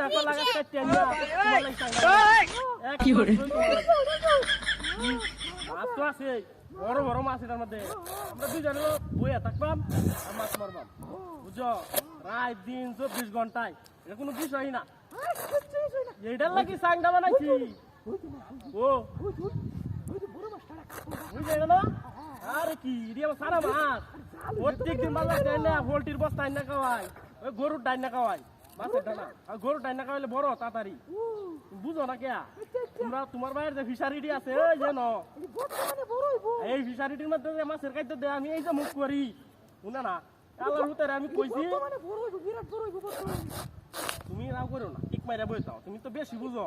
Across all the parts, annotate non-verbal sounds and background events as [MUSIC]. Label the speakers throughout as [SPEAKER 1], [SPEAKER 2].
[SPEAKER 1] ঢাকা লাগা কাটতে আনিয়া তোমার লাগি সাংঘা
[SPEAKER 2] কি করে?
[SPEAKER 1] মাছ তো আছে বড় বড় মাছ এটার মধ্যে। আমরা দুজনে বইয়া থাকবাম আর মাছ মারবাম। বুঝছ? রাত দিন চব্বিশ ঘন্টায়। এটা কোনো বিষয় না। এটার লাগি সাংটা বানাইছি। ও। বুঝলে গেল আরে কি এটি আমার সারা মাছ। প্রত্যেক দিন বাজার না পোল্ট্রির বস্তা আইন না খাওয়াই ওই গরুর ডাইন না খাওয়াই মাছের ডানা আর গরুর ডাইন না খাওয়াইলে বড় তাড়াতাড়ি। বুঝো না কে তোমরা তোমার বাইরে যে ফিশারিটি আছে ওই যে ন এই ফিশারিটির মধ্যে যে মাছের খাদ্য দেয় আমি এই যে মুখ করি। শুনে না? কালার হুতারে আমি কইছি। তুমি রাও করো না ঠিক মাইরা বই তাও তুমি তো বেশি বুঝো।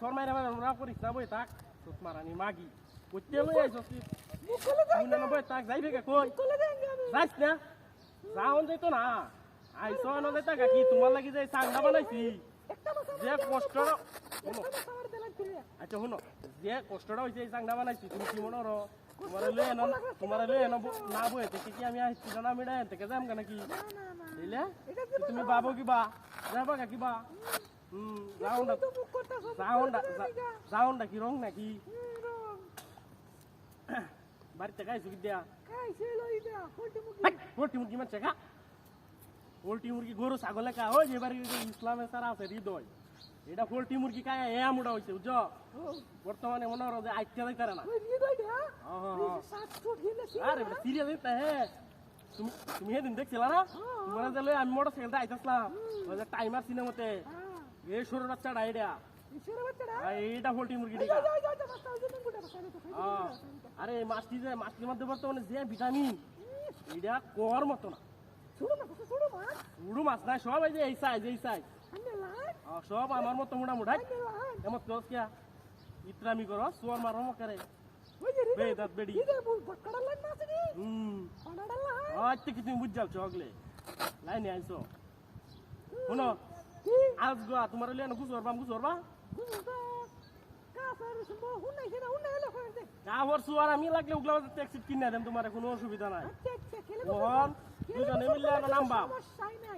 [SPEAKER 1] সর মাইরা মাইরা রাও করিস না বই থাক। সুত মারানি মাগি। কইতে লই আইছস তুই। শুনে না বই থাক যাইবে কে কই? যাইস না? যাওন যাইতো না আইছ না যাইতা কি তোমার লাগি যে সাংডা বানাইছি। যে কষ্টটা শুনো আচ্ছা শুনো যে কষ্টটা হয়েছে এই চাংটা বানাইছি তুমি কি মনে করো তোমার লই এনো তোমার লই এনো না বই থেকে কি আমি আসছি না আমি ডাইন থেকে যাম কেন কি? বুঝলে তুমি বাবো কিবা? যাবা কা কিবা? হুম যাওন্ডা যাওন্ডা যাওন্ডা কি রং নাকি [COUGHS] বাড়িতে গাইছি কি দেয়া পোল্ট্রি মুরগি মানে চেকা পোল্ট্রি মুরগি গরু ছাগলে কা ওই বাড়ি ইসলামে সারা আছে হৃদয় এটা পোল্ট্রি মুরগি কায় এ মুড়া হইছে বুঝছ বর্তমানে মনে হলো যে আইতে না হ্যাঁ, হ্যাঁ, হ্যাঁ। আরে সিরিয়াস হইতা হে তুমি তুমি সেদিন দেখছিলা না তোমার যে আমি মোটর সাইকেলটা আইতাসলাম ওই যে টাইমার সিনেমাতে এই সরু বাচ্চাটা এটা এইটা পোল্ট্রি মুরগি। আরে মাছটি যে মাছটির মধ্যে বর্তমানে যে ভিটামিন এটা কর মতো না। উড়ু মাছ নাই সব এই যে এই সাইজ এই সাইজ সব আমার মতো মোটামুটি এমন তোর কে ইত্রামি করো সোয়ার মারো মকারে বে দাঁত বেড়ি। হুম। আচ্ছা কি তুমি বুঝ যাও চকলে। লাইনে আইসো। শুনো আজ গো তোমার লিয়ে গুজ করবা গুজ করবা কাহর সুয়ার, আমি লাগলে উগলা ট্যাক্সি কিনে দেন তোমার, কোনো অসুবিধা নাই। মোহন দুজনে মিললে নামবা।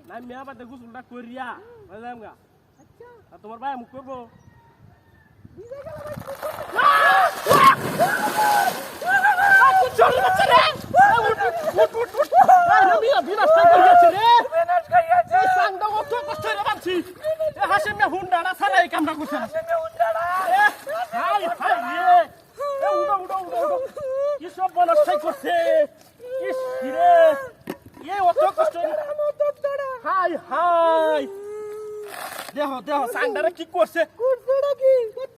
[SPEAKER 1] নাই মেয়া বাদে গুছলটা করিয়া বুঝলাম গা। আর তোমার ভাই মুখ করব। কামটা করছে হাই হাই রে। এ উড়ো উড়ো উড়ো উড়ো। কি সব করছে? ইস রে। এ অত কষ্ট হাই হাই। দেহ দেহ সাংডারে কি করছে?